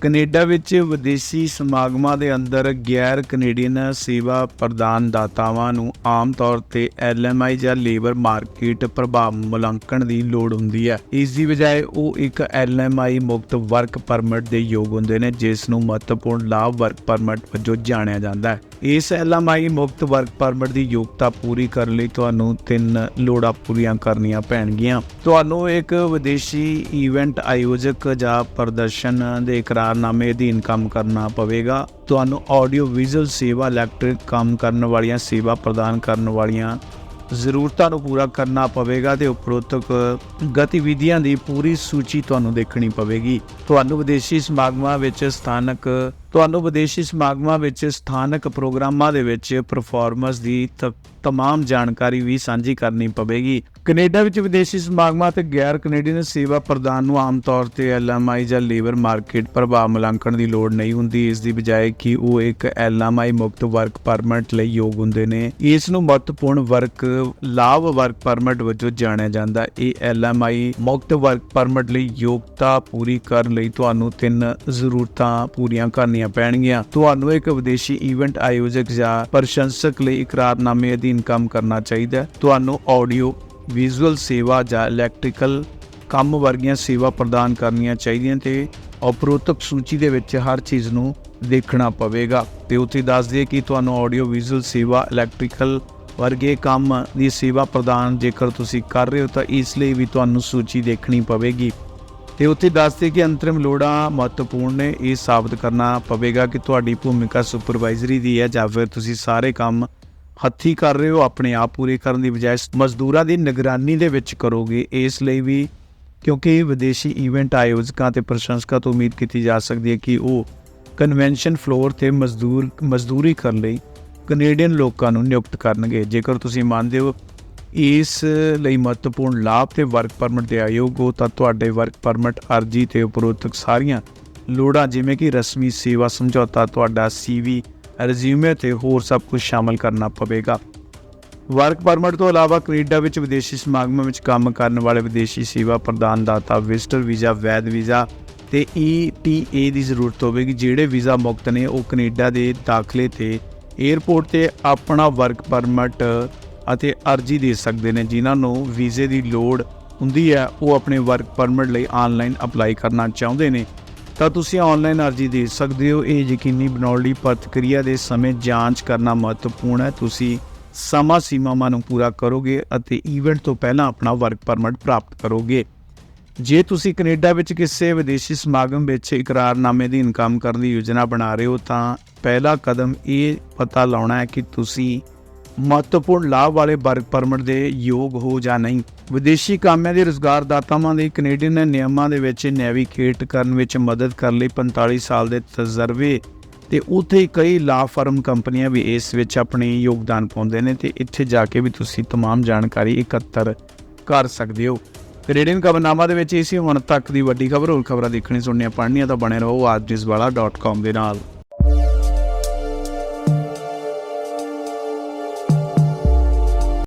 Canada ਵਿੱਚ ਵਿਦੇਸ਼ੀ ਸਮਾਗਮਾਂ ਦੇ ਅੰਦਰ ਗੈਰ ਕੈਨੇਡੀਅਨ ਸੇਵਾ ਪ੍ਰਦਾਨਦਾਤਾਵਾਂ ਨੂੰ ਆਮ ਤੌਰ ਤੇ ਐਲਐਮਆਈ ਜਾਂ ਲੇਬਰ ਮਾਰਕੀਟ ਪ੍ਰਭਾਵ ਮੁਲਾਂਕਣ ਦੀ ਲੋੜ ਹੁੰਦੀ ਹੈ। ਇਸ ਦੀ ਬਜਾਏ ਉਹ ਇੱਕ ਐਲਐਮਆਈ ਮੁਕਤ ਵਰਕ ਪਰਮਿਟ ਦੇ ਯੋਗ ਹੁੰਦੇ ਨੇ, ਜਿਸ ਨੂੰ ਮਹੱਤਵਪੂਰਨ ਲਾਭ ਵਰਕ ਪਰਮਿਟ ਵਜੋਂ ਜਾਣਿਆ ਜਾਂਦਾ ਹੈ। ਇਸ ਐਲਐਮਆਈ ਮੁਕਤ ਵਰਕ ਪਰਮਿਟ ਦੀ ਯੋਗਤਾ ਪੂਰੀ ਕਰਨ ਲਈ ਤੁਹਾਨੂੰ ਤਿੰਨ ਲੋੜਾਂ ਪੂਰੀਆਂ ਕਰਨੀਆਂ ਪੈਣਗੀਆਂ। ਤੁਹਾਨੂੰ ਇੱਕ ਵਿਦੇਸ਼ੀ ਇਵੈਂਟ ਆਯੋਜਕ ਜਾਂ ਪ੍ਰਦਰਸ਼ਨ ਦੇ ਇਕਰਾਰਨਾਮੇ ਅਧੀਨ ਕੰਮ ਕਰਨਾ ਪਵੇਗਾ। ਤੁਹਾਨੂੰ ਆਡੀਓ ਵਿਜ਼ੂਅਲ ਸੇਵਾ ਇਲੈਕਟ੍ਰਿਕ ਕੰਮ ਕਰਨ ਵਾਲੀਆਂ ਸੇਵਾ ਪ੍ਰਦਾਨ ਕਰਨ ਵਾਲੀਆਂ ਜ਼ਰੂਰਤਾਂ ਨੂੰ ਪੂਰਾ ਕਰਨਾ ਪਵੇਗਾ ਤੇ ਉਪਰੋਕਤ ਗਤੀਵਿਧੀਆਂ ਦੀ ਪੂਰੀ ਸੂਚੀ ਤੁਹਾਨੂੰ ਦੇਖਣੀ ਪਵੇਗੀ। ਤੁਹਾਨੂੰ ਵਿਦੇਸ਼ੀ ਸਮਾਗਮਾਂ ਵਿੱਚ ਸਥਾਨਕ ਤੁਹਾਨੂੰ ਵਿਦੇਸ਼ੀ ਸਮਾਗਮਾਂ ਵਿੱਚ ਸਥਾਨਕ ਪ੍ਰੋਗਰਾਮਾਂ ਦੇ ਵਿੱਚ ਪਰਫਾਰਮੈਂਸ ਦੀ ਤਮਾਮ ਜਾਣਕਾਰੀ ਵੀ ਸਾਂਝੀ ਕਰਨੀ ਪਵੇਗੀ। ਕੈਨੇਡਾ ਵਿੱਚ ਵਿਦੇਸ਼ੀ ਸਮਾਗਮਾਂ ਤੇ ਗੈਰ ਕੈਨੇਡੀਅਨ ਸੇਵਾ ਪ੍ਰਦਾਨ ਨੂੰ ਆਮ ਤੌਰ ਤੇ ਐਲਐਮਆਈ ਜਾਂ ਲੇਬਰ ਮਾਰਕੀਟ ਪ੍ਰਭਾਵ ਮੁਲਾਂਕਣ ਦੀ ਲੋੜ ਨਹੀਂ ਹੁੰਦੀ। ਇਸ ਦੀ ਬਜਾਏ ਕਿ ਉਹ ਇੱਕ ਐਲਐਮਆਈ ਮੁਕਤ ਵਰਕ ਪਰਮਿਟ ਲਈ ਯੋਗ ਹੁੰਦੇ ਨੇ। ਇਸ ਨੂੰ ਮਹੱਤਵਪੂਰਨ ਵਰਕ, ਲਾਭ ਵਰਕ ਪਰਮਿਟ ਵਜੋਂ ਜਾਣਿਆ ਜਾਂਦਾ। ਹੈ। ਇਹ ਐਲਐਮਆਈ ਮੁਕਤ ਵਰਕ ਪਰਮਿਟ ਲਈ ਯੋਗਤਾ ਪੂਰੀ ਕਰਨ ਲਈ ਤੁਹਾਨੂੰ ਤਿੰਨ ਜ਼ਰੂਰਤਾਂ ਪੂਰੀਆਂ ਕਰਨੀਆਂ ਪੈਣਗੀਆਂ। ਤੁਹਾਨੂੰ ਇੱਕ ਵਿਦੇਸ਼ੀ ਇਵੈਂਟ ਆਯੋਜਕ ਜਾਂ ਪ੍ਰਸ਼ੰਸਕ ਲਈ ਇਕਰਾਰਨਾਮੇ ਅਧੀਨ ਕੰਮ ਕਰਨਾ ਚਾਹੀਦਾ ਹੈ। ਤੁਹਾਨੂੰ ਆਡੀਓ ਵਿਜ਼ੂਅਲ ਸੇਵਾ ਜਾਂ ਇਲੈਕਟ੍ਰੀਕਲ ਕੰਮ ਵਰਗੀਆਂ ਸੇਵਾ ਪ੍ਰਦਾਨ ਕਰਨੀਆਂ ਚਾਹੀਦੀਆਂ ਤੇ ਉਪਰੋਕਤ ਸੂਚੀ ਦੇ ਵਿੱਚ ਹਰ ਚੀਜ਼ ਨੂੰ ਦੇਖਣਾ ਪਵੇਗਾ। ਤੇ ਉੱਥੇ ਦੱਸ ਦਈਏ ਕਿ ਤੁਹਾਨੂੰ ਆਡੀਓ ਵਿਜ਼ੂਅਲ ਸੇਵਾ ਇਲੈਕਟ੍ਰੀਕਲ ਵਰਗੇ ਕੰਮ ਦੀ ਸੇਵਾ ਪ੍ਰਦਾਨ ਜੇਕਰ ਤੁਸੀਂ ਕਰ ਰਹੇ ਹੋ ਤਾਂ ਇਸ ਲਈ ਵੀ ਤੁਹਾਨੂੰ ਸੂਚੀ ਦੇਖਣੀ ਪਵੇਗੀ। ਤੇ ਉੱਥੇ ਦੱਸਦੇ ਕਿ ਅੰਤਰਿਮ ਲੋੜਾਂ ਮਹੱਤਵਪੂਰਨ ਨੇ, ਇਹ ਸਾਬਤ ਕਰਨਾ ਪਵੇਗਾ ਕਿ ਤੁਹਾਡੀ ਭੂਮਿਕਾ ਸੁਪਰਵਾਈਜ਼ਰੀ ਦੀ ਹੈ ਜਾਂ ਫਿਰ ਤੁਸੀਂ ਸਾਰੇ ਕੰਮ ਹੱਥੀ ਕਰ ਰਹੇ ਹੋ, ਆਪਣੇ ਆਪ ਪੂਰੇ ਕਰਨ ਦੀ ਬਜਾਏ ਮਜ਼ਦੂਰਾਂ ਦੀ ਨਿਗਰਾਨੀ ਦੇ ਵਿੱਚ ਕਰੋਗੇ। ਇਸ ਲਈ ਵੀ ਕਿਉਂਕਿ ਵਿਦੇਸ਼ੀ ਇਵੈਂਟ ਆਯੋਜਕਾਂ ਤੇ ਪ੍ਰਸ਼ੰਸਕਾਂ ਤੋਂ ਉਮੀਦ ਕੀਤੀ ਜਾ ਸਕਦੀ ਹੈ ਕਿ ਉਹ ਕਨਵੈਨਸ਼ਨ ਫਲੋਰ ਤੇ ਮਜ਼ਦੂਰ, ਮਜ਼ਦੂਰੀ ਕਰਨ ਲਈ ਕੈਨੇਡੀਅਨ ਲੋਕਾਂ ਨੂੰ ਨਿਯੁਕਤ ਕਰਨਗੇ। ਜੇਕਰ ਤੁਸੀਂ ਮੰਨਦੇ ਹੋ ਇਸ ਲਈ ਮਹੱਤਵਪੂਰਨ ਲਾਭ ਤੇ ਵਰਕ ਪਰਮਿਟ ਦੇ ਆਯੋਗ ਹੋ ਤਾਂ ਤੁਹਾਡੇ ਵਰਕ ਪਰਮਿਟ ਅਰਜੀ ਤੇ ਉਪਰੋਕਤ ਸਾਰੀਆਂ ਲੋੜਾਂ ਜਿਵੇਂ ਕਿ ਰਸਮੀ ਸੇਵਾ ਸਮਝੌਤਾ, ਤੁਹਾਡਾ ਸੀਵੀ ਰਿਜ਼ਿਊਮੇ ਤੇ ਹੋਰ ਸਭ ਕੁਝ ਸ਼ਾਮਲ ਕਰਨਾ ਪਵੇਗਾ। ਵਰਕ ਪਰਮਿਟ ਤੋਂ ਇਲਾਵਾ ਕੈਨੇਡਾ ਵਿੱਚ ਵਿਦੇਸ਼ੀ ਸਮਾਗਮਾਂ ਵਿੱਚ ਕੰਮ ਕਰਨ ਵਾਲੇ ਵਿਦੇਸ਼ੀ ਸੇਵਾ ਪ੍ਰਦਾਨਦਾਤਾ ਵਿਜ਼ਟਰ ਵੀਜ਼ਾ ਵੈਦ ਵੀਜ਼ਾ ਤੇ ETA ਦੀ ਜ਼ਰੂਰਤ ਹੋਵੇਗੀ, ਜਿਹੜੇ ਵੀਜ਼ਾ ਮੁਕਤ ਨੇ ਉਹ ਕੈਨੇਡਾ ਦੇ ਦਾਖਲੇ ਤੇ 에ਅਰਪੋਰਟ ਤੇ ਆਪਣਾ ਵਰਕ ਪਰਮਿਟ ਅਤੇ ਅਰਜੀ ਦੇ ਸਕਦੇ ਨੇ, ਜਿਨ੍ਹਾਂ ਨੂੰ ਵੀਜ਼ੇ ਦੀ ਲੋੜ ਹੁੰਦੀ ਹੈ, ਉਹ ਆਪਣੇ ਵਰਕ ਪਰਮਿਟ ਲਈ ਆਨਲਾਈਨ ਅਪਲਾਈ ਕਰਨਾ ਚਾਹੁੰਦੇ ਨੇ। ਤਾਂ ਤੁਸੀਂ ਆਨਲਾਈਨ ਅਰਜੀ ਦੇ ਸਕਦੇ ਹੋ। ਇਹ ਯਕੀਨੀ ਬਣਾਉਣ ਲਈ ਪ੍ਰਤੀਕਿਰਿਆ ਦੇ ਸਮੇਂ ਜਾਂਚ ਕਰਨਾ ਮਹੱਤਵਪੂਰਨ ਹੈ। ਤੁਸੀਂ ਸਮਾਂ ਸੀਮਾਵਾਂ ਨੂੰ ਪੂਰਾ ਕਰੋਗੇ ਅਤੇ ਇਵੈਂਟ ਤੋਂ ਪਹਿਲਾਂ ਆਪਣਾ ਵਰਕ ਪਰਮਿਟ ਪ੍ਰਾਪਤ ਕਰੋਗੇ। ਜੇ ਤੁਸੀਂ ਕੈਨੇਡਾ ਵਿੱਚ ਕਿਸੇ ਵਿਦੇਸ਼ੀ ਸਮਾਗਮ ਵਿੱਚ ਇਕਰਾਰਨਾਮੇ ਦੀ ਇਨਕਮ ਕਰਨ ਦੀ ਯੋਜਨਾ ਬਣਾ ਰਹੇ ਹੋ, ਤਾਂ ਪਹਿਲਾ ਕਦਮ ਇਹ ਪਤਾ ਲਾਉਣਾ ਹੈ ਕਿ ਤੁਸੀਂ ਮਹੱਤਵਪੂਰਨ ਲਾਭ ਵਾਲੇ ਵਰਕ ਪਰਮਿਟ ਦੇ ਯੋਗ ਹੋ ਜਾਂ ਨਹੀਂ ਵਿਦੇਸ਼ੀ ਕਾਮਿਆਂ ਦੇ ਰੁਜ਼ਗਾਰਦਾਤਾਵਾਂ ਲਈ ਕੈਨੇਡੀਅਨ ਨਿਯਮਾਂ ਦੇ ਵਿੱਚ ਨੈਵੀਗੇਟ ਕਰਨ ਵਿੱਚ ਮਦਦ ਕਰਨ ਲਈ 45 ਸਾਲ ਦੇ ਤਜਰਬੇ ਤੇ ਉੱਥੇ ਕਈ ਲਾ ਫਰਮ ਕੰਪਨੀਆਂ ਵੀ ਇਸ ਵਿੱਚ ਆਪਣੀ ਯੋਗਦਾਨ ਪਾਉਂਦੇ ਨੇ ਤੇ ਇੱਥੇ ਜਾ ਕੇ ਵੀ ਤੁਸੀਂ तमाम ਜਾਣਕਾਰੀ ਇਕੱਤਰ ਕਰ ਸਕਦੇ ਹੋ ਕੈਨੇਡੀਅਨ ਖਬਰਨਾਮਾ ਦੇ ਵਿੱਚ ਇਸੇ ਹੁਣ ਤੱਕ ਦੀ ਵੱਡੀ ਖਬਰ ਹੋਰ ਖਬਰਾਂ ਦੇਖਣੀ ਸੁਣਨੀਆਂ ਪੜ੍ਹਨੀਆਂ ਤਾਂ ਬਣੇ ਰਹੋ ਆਜਿਸਵਾਲਾ.com ਦੇ ਨਾਲ